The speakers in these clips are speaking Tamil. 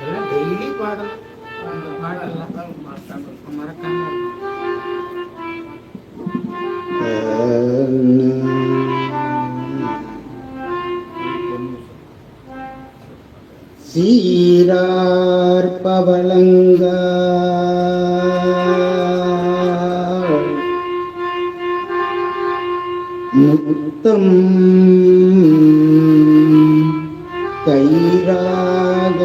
எல்லாம் டெய்லி பாடலாம் அந்த பாடலாம் தான் மறக்காம மறக்காம இருக்கும். சீரார் பவளங்க முத்தம் கயிறாக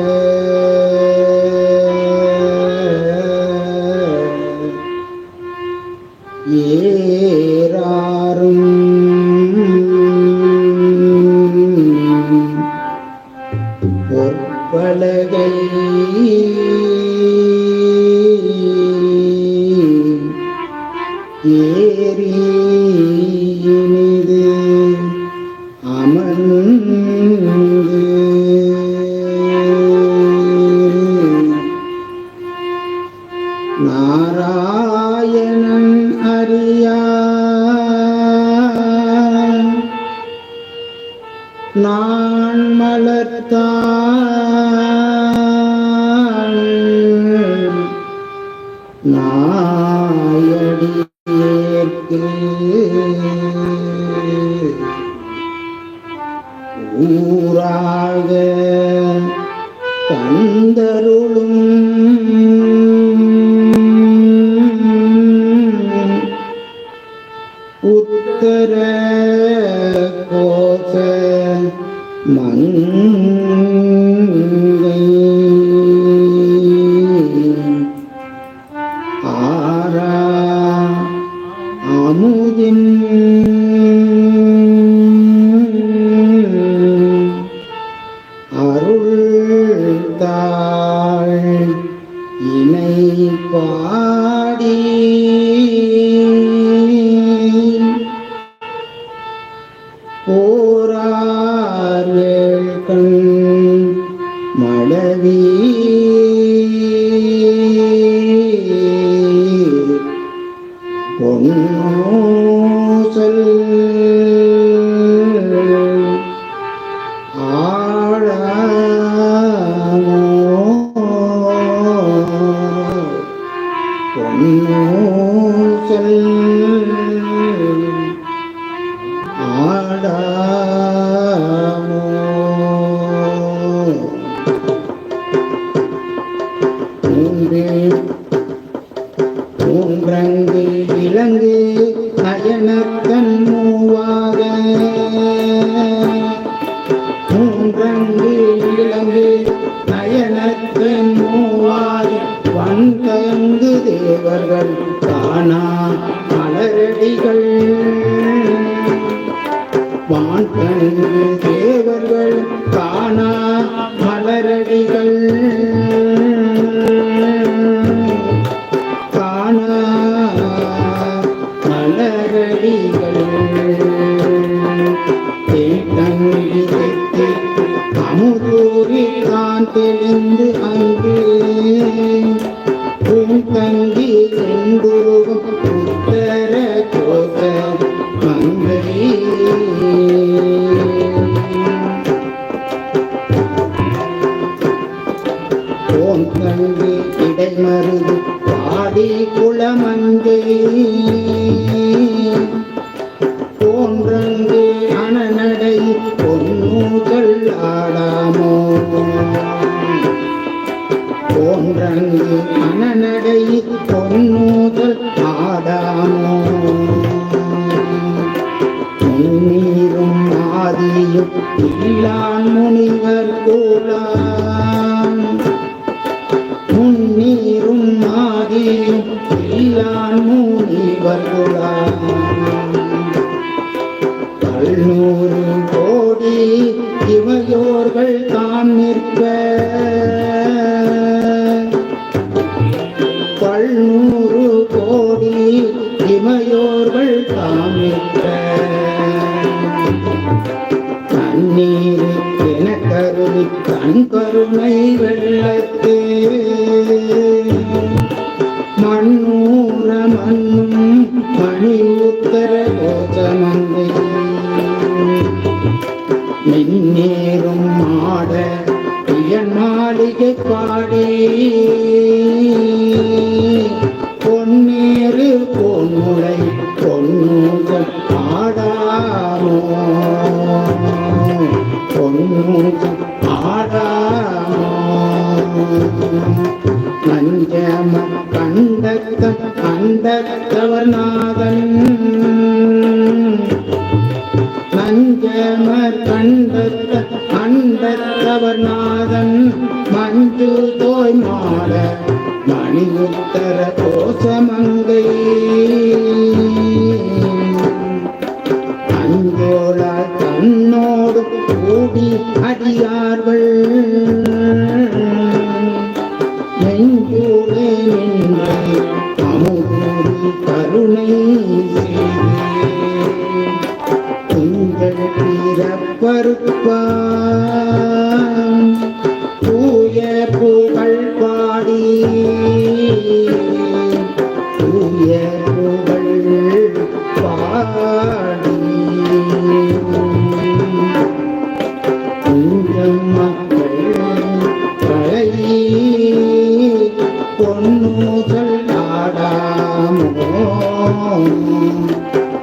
நாராயணன் அறியா நான் மலர்த்தான் நான் உத்தர கோச மளவி மூன்றங்கு விலங்கு நயனக்கண் மூவாக மூன்றங்கு விலங்கு நயனக்கண் மூவாக வந்தங்கு தேவர்கள் காணா மலரடிகள். வான்கங்கு தேவர்கள் காணா மலரடிகள். போன்றங்கு மனநடை பொன்னூதல் ஆடாமோ நீரும் ஆதியும் இல்லான் முனிவர் கூலான். முன்னீரும் ஆதியும் இல்லான் முனிவர் கூலான். கருணை வெள்ளத்தே. மண்ணூர மண்ணும் மணி உத்தர கோதமந்தை மின்னேறும் மாட உயர் மாளிகை பாடி. பொன்னேறு பொன்முளை பொன்னூதம் ஆடாமோ பொன்னூ நம கண்டத்த கண்டத்தவர் நாதன் நஞ்சமர் கண்டத்த கண்டத்தவர் நாதன் மஞ்சு தோய் மாட மணி உத்தர கோஷமங்கை. அஞ்சோழ தன்னோடு கூடி அடியார்கள்.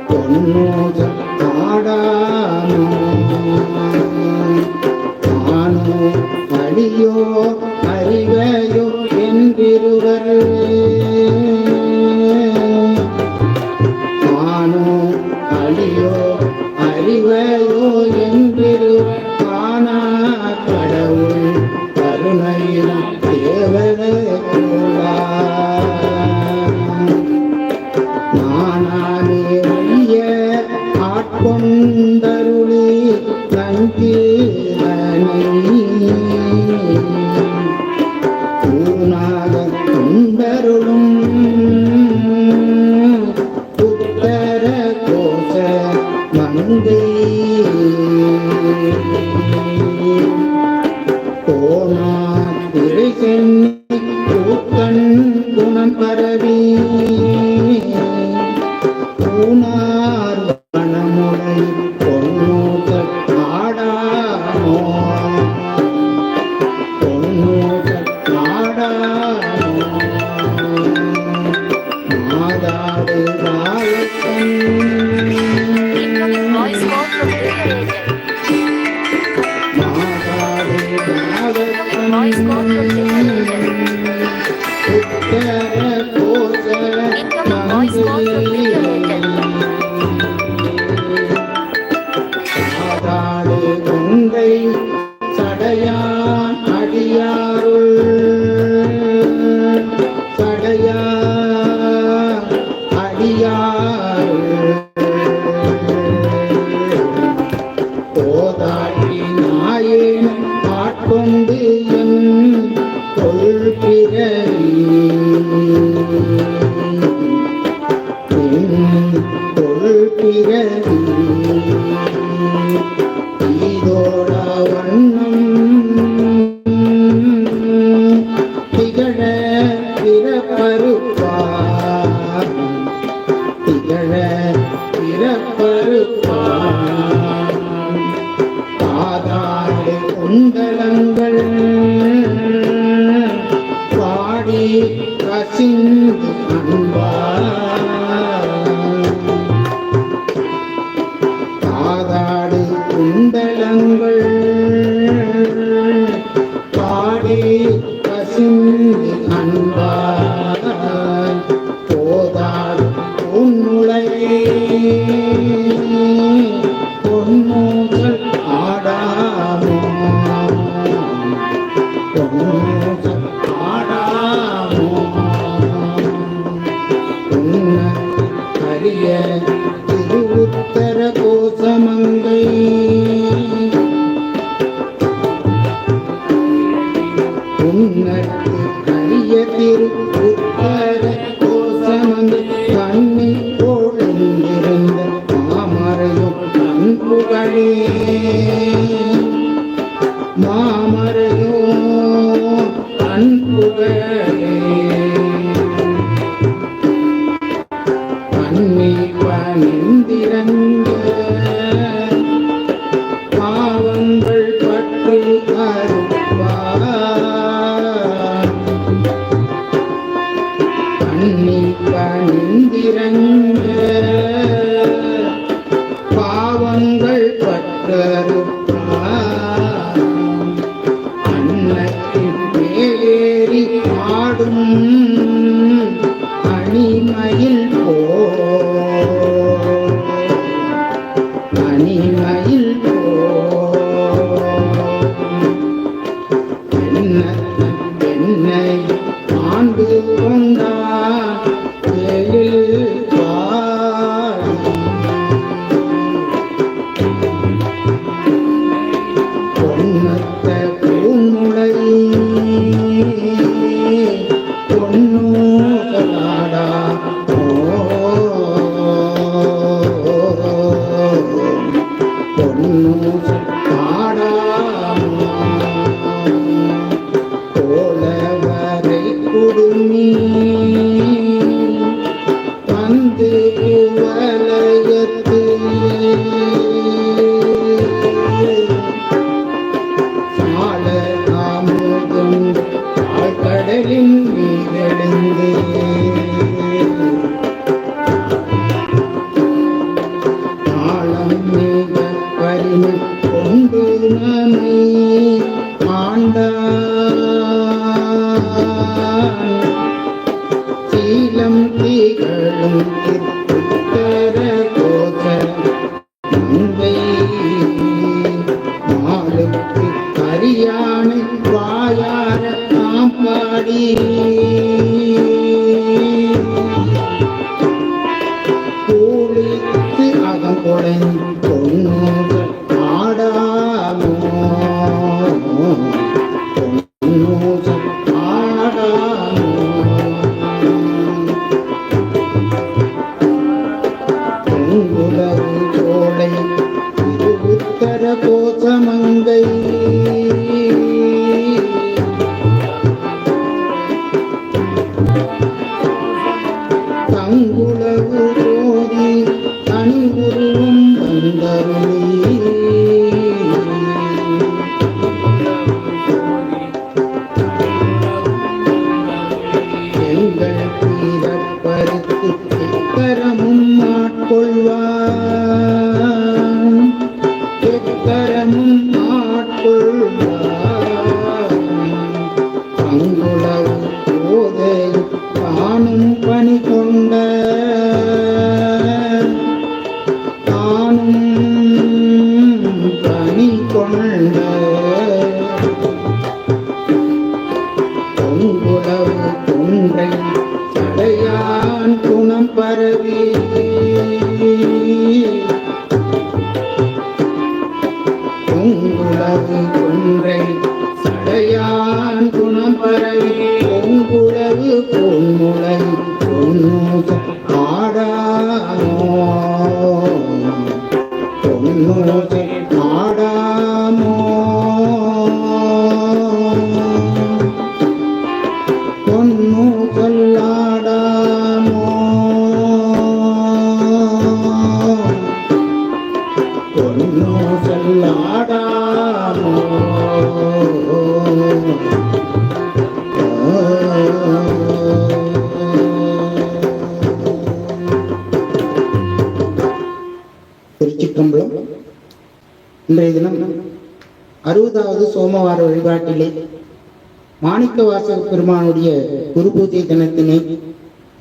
তন্ন ಜೀವನೇ Yahweh. உங்களந்த பணிந்திரங்கு Música போதை Lord. அறுபதாவது சோமவார வழிபாட்டிலே மாணிக்க வாசக பெருமானுடைய குரு பூஜை தினத்தினை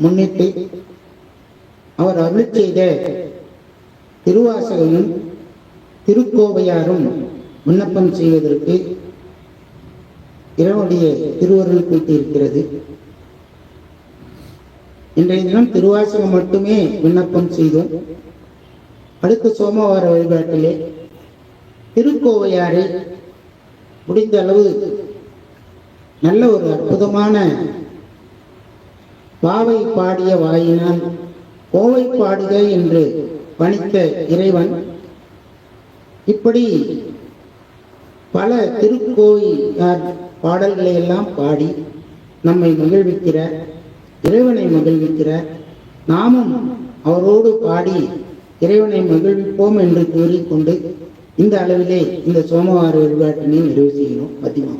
முன்னிட்டு அவர் அருள் செய்த திருவாசகமும் திருக்கோவையாரும் விண்ணப்பம் செய்வதற்கு இறைவனுடைய திருவருள் கூட்டியிருக்கிறது. இன்றைய தினம் திருவாசகம் மட்டுமே விண்ணப்பம் செய்தோம். அடுத்த சோமவார வழிபாட்டிலே திருக்கோவையாரை முடிந்த அளவு நல்ல ஒரு அற்புதமான பாவை பாடிய வாயினால் கோவை பாடுக என்று பணித்த இறைவன் இப்படி பல திருக்கோயிலார் பாடல்களை எல்லாம் பாடி நம்மை மகிழ்விக்கிறார் இறைவனை மகிழ்விக்கிறார் நாமும் அவரோடு பாடி இறைவனை மகிழ்விப்போம் என்று கூறிக்கொண்டு இந்த அளவிலே இந்த சோமவார வழிபாட்டினை நிறைவு செய்யணும் பத்திமா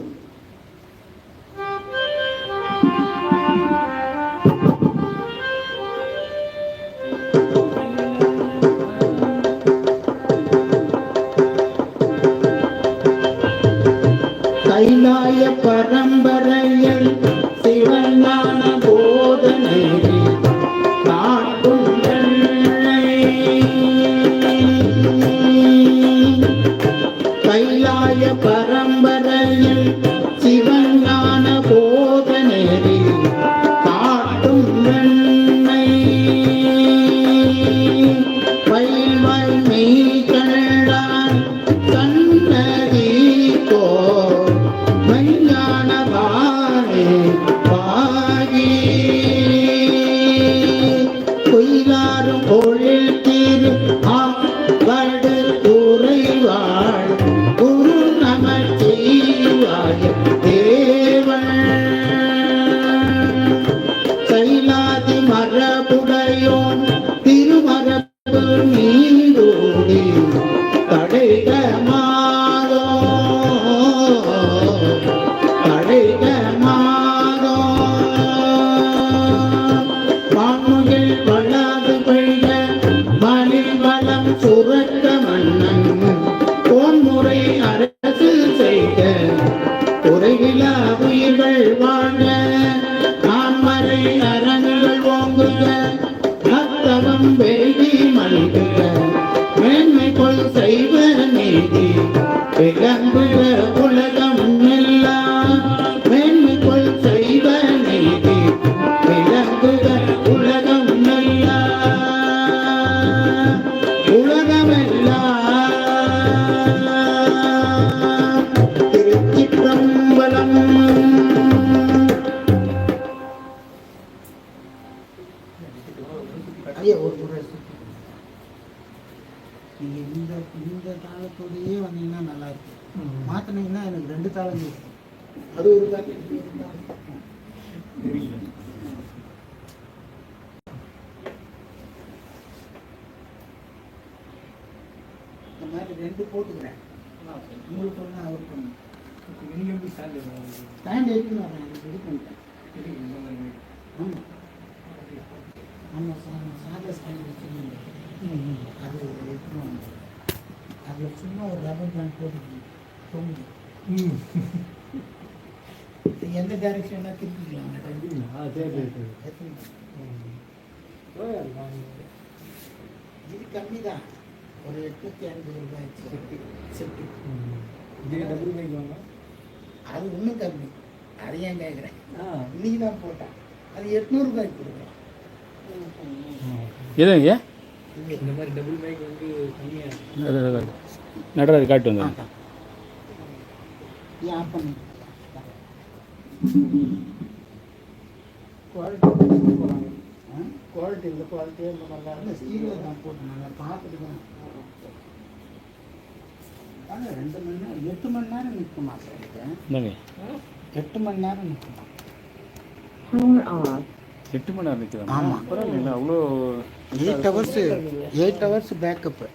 वै love. ஸ்டாண்ட் எடுத்துன்னு வரேன் ரெடி பண்ணிட்டேன். ஆமாம் ஆமாம் சார் சாதா ஸ்டாண்ட் வச்சுருந்தேன். அது எடுத்துன்னு வந்தேன் அதில் சும்மா ஒரு ரப்பர் போட்டுக்கணும். தொங்குது இது எந்த டைரக்ஷனாக திருப்பிக்கலாம். இது கம்மி தான் ஒரு எட்நூத்தி ஐம்பது ரூபாய் செட்டு. செட்டு. அது இன்னும் கம்மி. அது ஏன் கேட்குறேன் இன்னைக்கு தான் போட்டேன். அது எட்நூறுபாய்க்கு கொடுக்குறேன். எதுங்க இது இந்த மாதிரி டபுள் மைக் வந்து கம்மியாக நடராஜ் காட்டு வந்து ஆ. ஏன் ஆஃப் பண்ணி? குவாலிட்டி குவாலிட்டி இல்லை குவாலிட்டியே இல்லை நல்லா இல்லை ஸ்டீரியோ தான் போட்டு நல்லா பார்த்துட்டு ரெண்டு மணி நேரம் எட்டு மணி நேரம் நிற்குமா சார் எட்டு மணி நேரம் நிற்குமா? எட்டு மணி நேரம் நிற்கிறாங்க ஆமா. பரவாயில்ல அவ்வளோ eight hours eight hours backup